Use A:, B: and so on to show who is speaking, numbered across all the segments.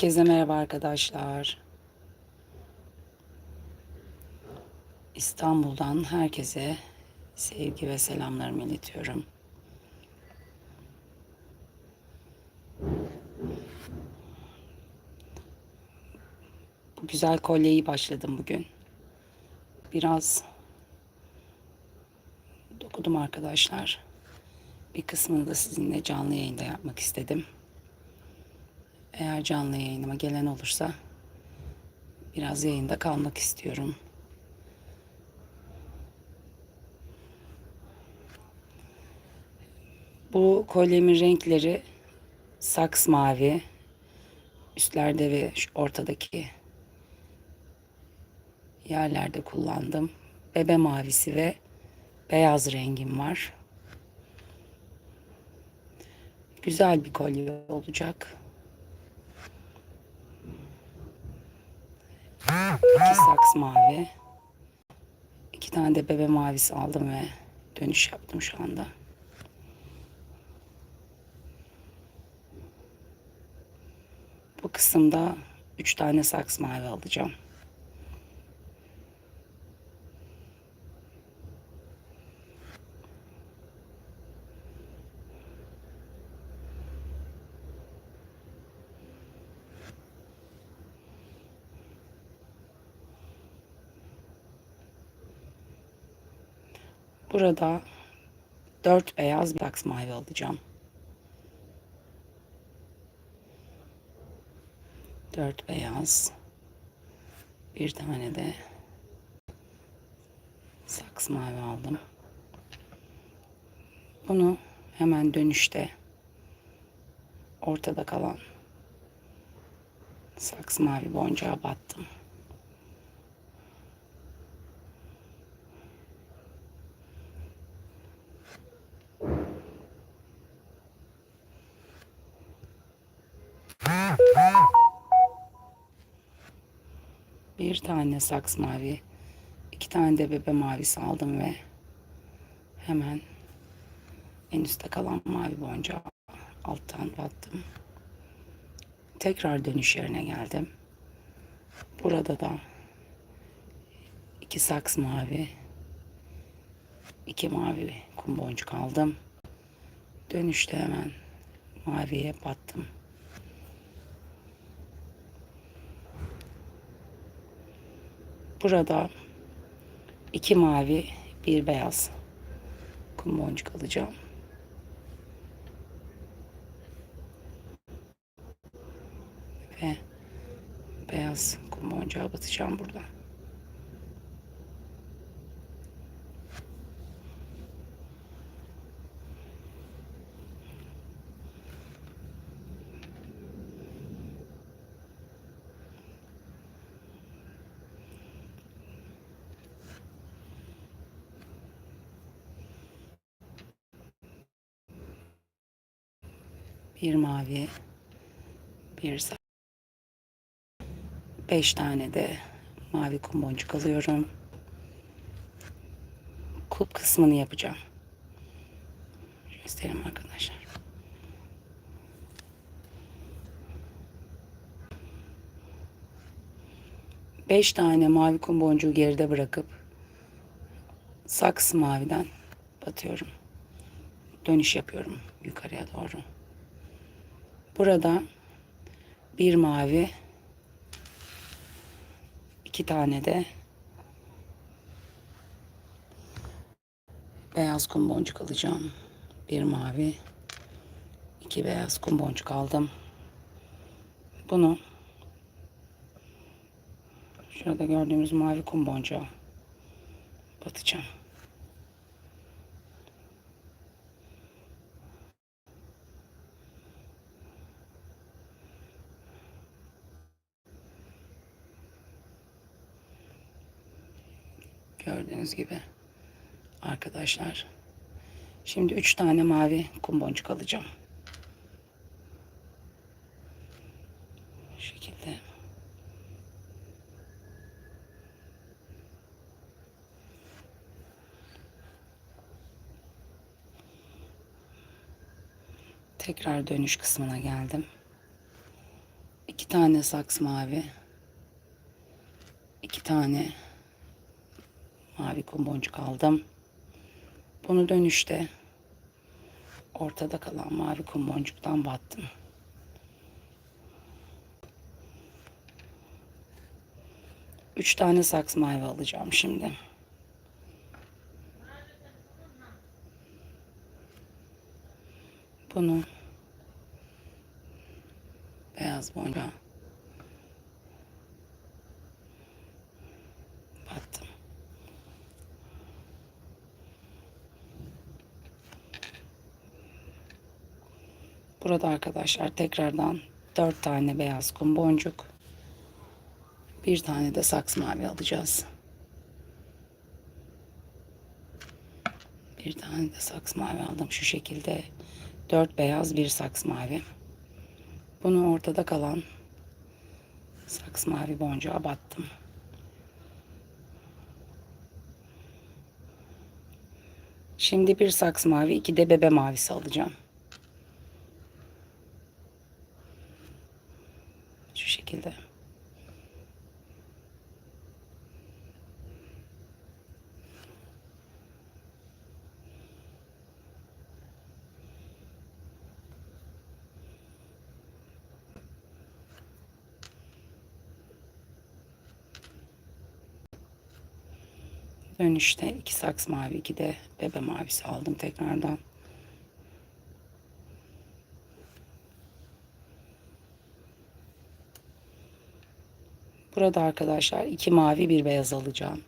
A: Herkese merhaba arkadaşlar. İstanbul'dan herkese sevgi ve selamlarımı iletiyorum. Bu güzel kolyeyi başladım bugün. Biraz dokudum arkadaşlar. Bir kısmını da sizinle canlı yayında yapmak istedim. Eğer canlı yayınıma gelen olursa biraz yayında kalmak istiyorum. Bu kolyemin renkleri saks mavi, üstlerde ve ortadaki yerlerde kullandım. Bebe mavisi ve beyaz rengim var. Güzel bir kolye olacak. İki saks mavi. İki tane de bebe mavisi aldım ve dönüş yaptım şu anda. Bu kısımda üç tane saks mavi alacağım. Burada dört beyaz bir mavi alacağım. Dört beyaz. Bir tane de saks mavi aldım. Bunu hemen dönüşte ortada kalan saks mavi boncuğa battım. Bir tane saks mavi, iki tane de bebe mavisi aldım ve hemen en üstte kalan mavi boncuğa alttan battım. Tekrar dönüş yerine geldim. Burada da iki saks mavi, iki mavi kum boncuk aldım. Dönüşte hemen maviye battım. Burada iki mavi, bir beyaz kum boncuk alacağım. Ve beyaz kum boncuğa batacağım burada. Bir mavi, bir sarı. Beş tane de mavi kum boncuk alıyorum. Kulp kısmını yapacağım. Göstereyim arkadaşlar. Beş tane mavi kum boncuğu geride bırakıp saks maviden batıyorum. Dönüş yapıyorum yukarıya doğru. Burada bir mavi, iki tane de beyaz kum boncuk alacağım. Bir mavi, iki beyaz kum boncuk aldım. Bunu şurada gördüğümüz mavi kum boncuğa batacağım. Gördüğünüz gibi arkadaşlar. Şimdi üç tane mavi kum boncuk alacağım. Şekilde. Tekrar dönüş kısmına geldim. İki iki tane saks mavi. iki tane mavi kum boncuk aldım. Bunu dönüşte ortada kalan mavi kum boncuktan battım. Üç tane saks mavi alacağım şimdi. Bunu beyaz boncuğa battım. Burada arkadaşlar tekrardan dört tane beyaz kum boncuk, bir tane de saks mavi alacağız. Bir tane de saks mavi aldım şu şekilde. Dört beyaz, bir saks mavi. Bunu ortada kalan saks mavi boncuğa battım. Şimdi bir saks mavi, iki de bebe mavisi alacağım. Şu şekilde. Dönüşte iki saks mavi, iki de bebe mavisi aldım tekrardan. Burada arkadaşlar iki mavi bir beyaz alacağım.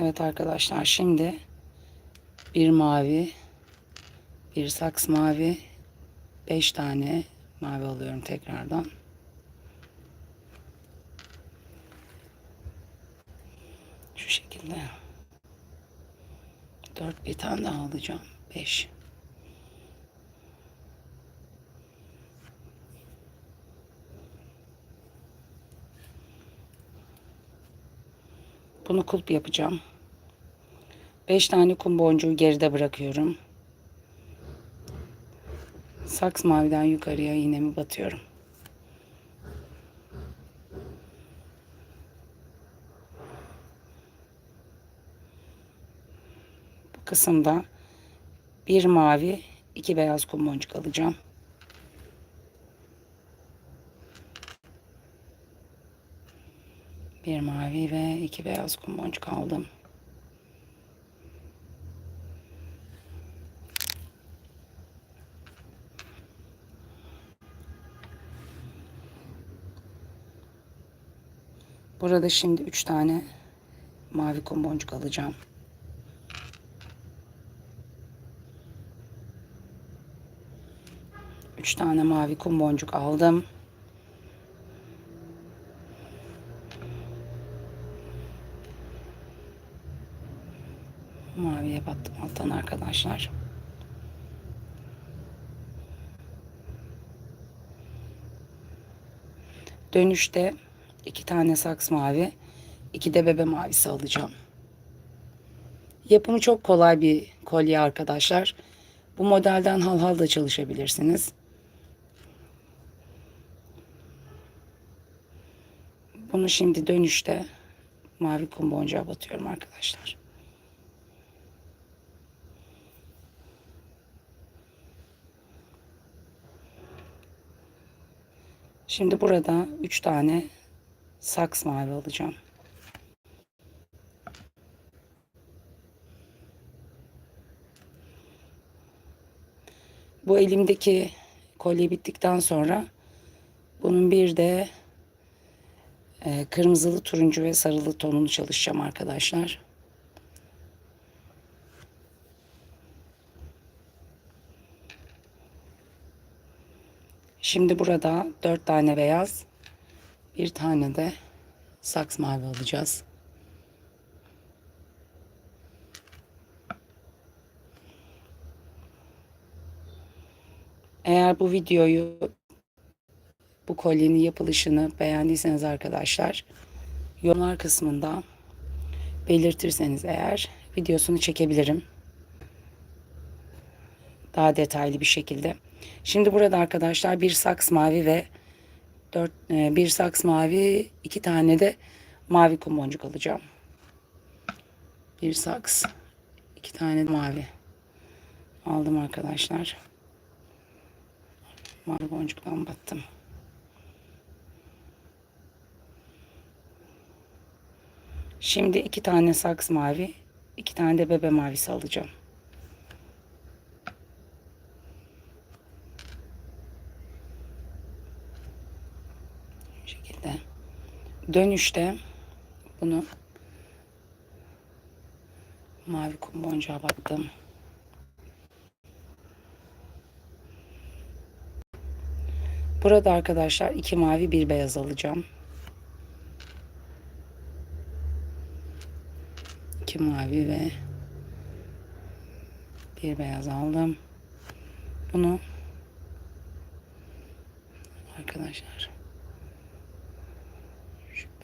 A: Evet arkadaşlar şimdi bir mavi bir saks mavi beş tane mavi alıyorum tekrardan. Şu şekilde. Dört bir tane daha alacağım. Beş. Bunu kulp yapacağım. 5 tane kum boncuğu geride bırakıyorum. Saks maviden yukarıya iğnemi batıyorum. Bu kısımda bir mavi, iki beyaz kum boncuk alacağım. Bir mavi ve iki beyaz kum boncuk aldım. Burada şimdi üç tane mavi kum boncuk alacağım. Üç tane mavi kum boncuk aldım. Maviye battım alttan arkadaşlar. Dönüşte iki tane saks mavi, iki de bebe mavisi alacağım. Yapımı çok kolay bir kolye arkadaşlar. Bu modelden hal hal da çalışabilirsiniz. Bunu şimdi dönüşte mavi kum boncuğa batıyorum arkadaşlar. Şimdi burada üç tane saks mavi alacağım. Bu elimdeki kolye bittikten sonra bunun bir de e, kırmızılı, turuncu ve sarılı tonunu çalışacağım arkadaşlar. Şimdi burada dört tane beyaz, bir tane de saks mavi alacağız. Eğer bu videoyu bu kolyenin yapılışını beğendiyseniz arkadaşlar yorumlar kısmında belirtirseniz eğer videosunu çekebilirim. Daha detaylı bir şekilde. Şimdi burada arkadaşlar bir saks mavi ve dört, e, bir saks mavi iki tane de mavi kum boncuk alacağım. Bir saks iki tane mavi aldım arkadaşlar. Mavi boncuktan battım. Şimdi iki tane saks mavi, iki tane de bebe mavisi alacağım. Şekilde. Dönüşte bunu mavi kum boncuğa battım. Burada arkadaşlar iki mavi bir beyaz alacağım. İki mavi ve bir beyaz aldım. Bunu arkadaşlar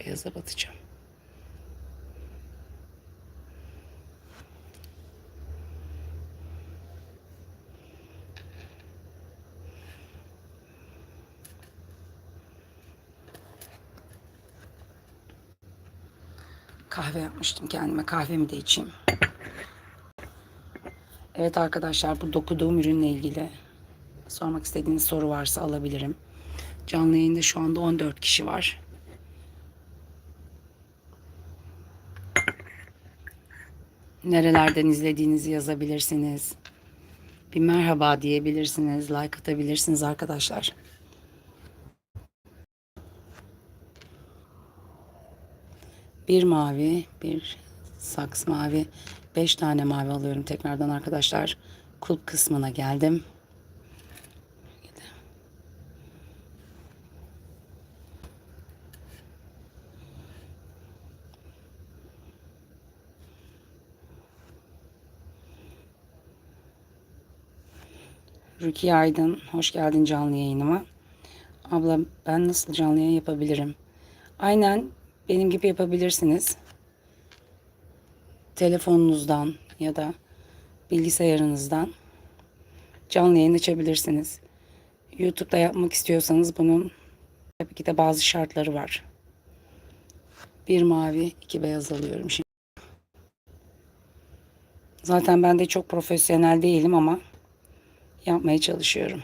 A: beyaza batacağım. Kahve yapmıştım kendime. Kahvemi de içeyim. Evet arkadaşlar bu dokuduğum ürünle ilgili sormak istediğiniz soru varsa alabilirim. Canlı yayında şu anda 14 kişi var. Nerelerden izlediğinizi yazabilirsiniz. Bir merhaba diyebilirsiniz. Like atabilirsiniz arkadaşlar. Bir mavi, bir saks mavi, beş tane mavi alıyorum tekrardan arkadaşlar. Kulp kısmına geldim. Rukiye Aydın, hoş geldin canlı yayınıma. Abla ben nasıl canlı yayın yapabilirim? Aynen benim gibi yapabilirsiniz. Telefonunuzdan ya da bilgisayarınızdan canlı yayın açabilirsiniz. YouTube'da yapmak istiyorsanız bunun tabii ki de bazı şartları var. Bir mavi, iki beyaz alıyorum şimdi. Zaten ben de çok profesyonel değilim ama yapmaya çalışıyorum.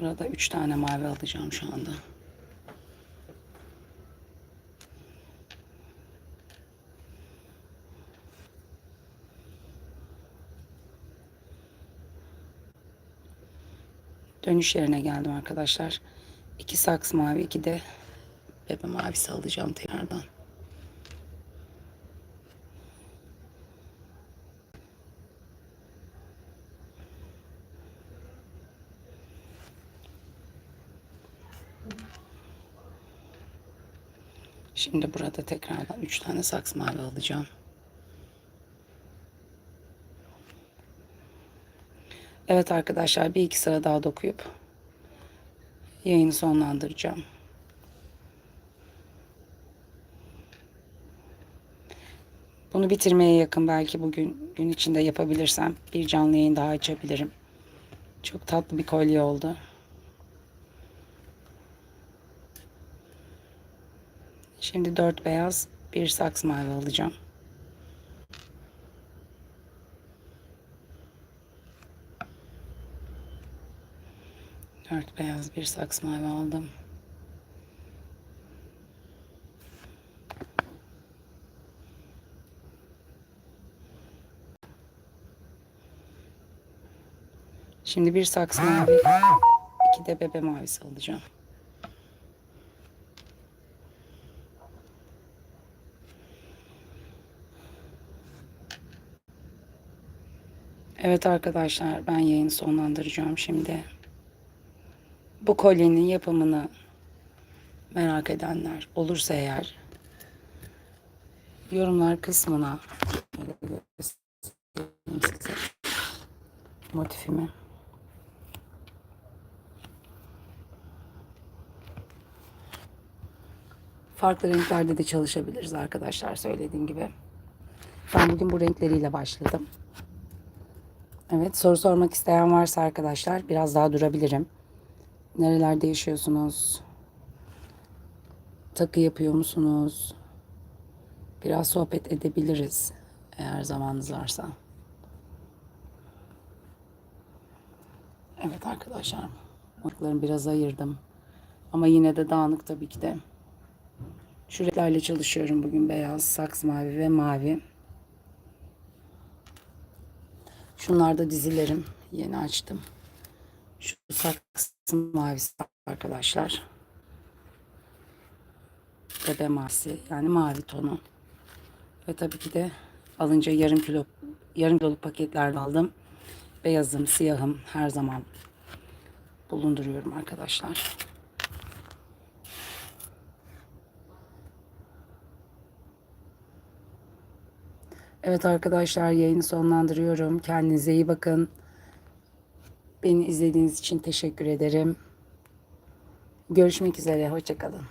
A: Burada üç tane mavi alacağım şu anda. Dönüş yerine geldim arkadaşlar. İki saks mavi, iki de bebe mavisi alacağım tekrardan. Şimdi burada tekrardan 3 tane saks mavi alacağım. Evet arkadaşlar bir iki sıra daha dokuyup yayını sonlandıracağım. Bunu bitirmeye yakın belki bugün gün içinde yapabilirsem bir canlı yayın daha açabilirim. Çok tatlı bir kolye oldu. Şimdi dört beyaz, bir saks mavi alacağım. Dört beyaz, bir saks mavi aldım. Şimdi bir saks mavi, iki de bebe mavisi alacağım. Evet arkadaşlar ben yayını sonlandıracağım şimdi. Bu kolyenin yapımını merak edenler olursa eğer yorumlar kısmına motifimi. Farklı renklerde de çalışabiliriz arkadaşlar söylediğim gibi. Ben bugün bu renkleriyle başladım. Evet soru sormak isteyen varsa arkadaşlar biraz daha durabilirim. Nerelerde yaşıyorsunuz? Takı yapıyor musunuz? Biraz sohbet edebiliriz eğer zamanınız varsa. Evet arkadaşlar. Moruklarımı biraz ayırdım. Ama yine de dağınık tabii ki de. Şu renklerle çalışıyorum bugün. Beyaz, saks mavi ve mavi. Şunlar da dizilerim. Yeni açtım. Şu saksı mavisi arkadaşlar. Bebe mavisi yani mavi tonu. Ve tabii ki de alınca yarım kilo yarım kiloluk paketlerden aldım. Beyazım, siyahım her zaman bulunduruyorum arkadaşlar. Evet arkadaşlar yayını sonlandırıyorum. Kendinize iyi bakın. Beni izlediğiniz için teşekkür ederim. Görüşmek üzere. Hoşçakalın.